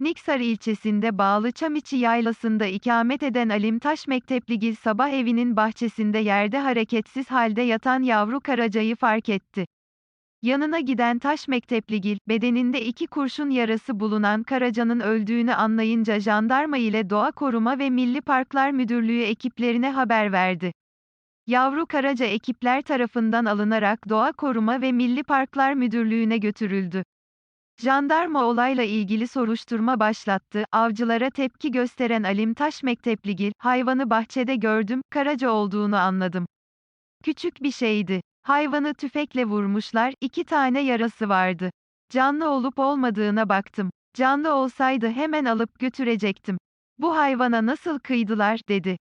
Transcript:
Niksar ilçesinde bağlı Çamiçi Yaylası'nda ikamet eden Alim Taş Mektepligil sabah evinin bahçesinde yerde hareketsiz halde yatan yavru karacayı fark etti. Yanına giden Taş Mektepligil, bedeninde iki kurşun yarası bulunan Karaca'nın öldüğünü anlayınca jandarma ile Doğa Koruma ve Milli Parklar Müdürlüğü ekiplerine haber verdi. Yavru Karaca ekipler tarafından alınarak Doğa Koruma ve Milli Parklar Müdürlüğü'ne götürüldü. Jandarma olayla ilgili soruşturma başlattı. Avcılara tepki gösteren Alim Taş Mektepligil, hayvanı bahçede gördüm, Karaca olduğunu anladım. Küçük bir şeydi. Hayvanı tüfekle vurmuşlar, iki tane yarası vardı. Canlı olup olmadığına baktım. Canlı olsaydı hemen alıp götürecektim. Bu hayvana nasıl kıydılar, dedi.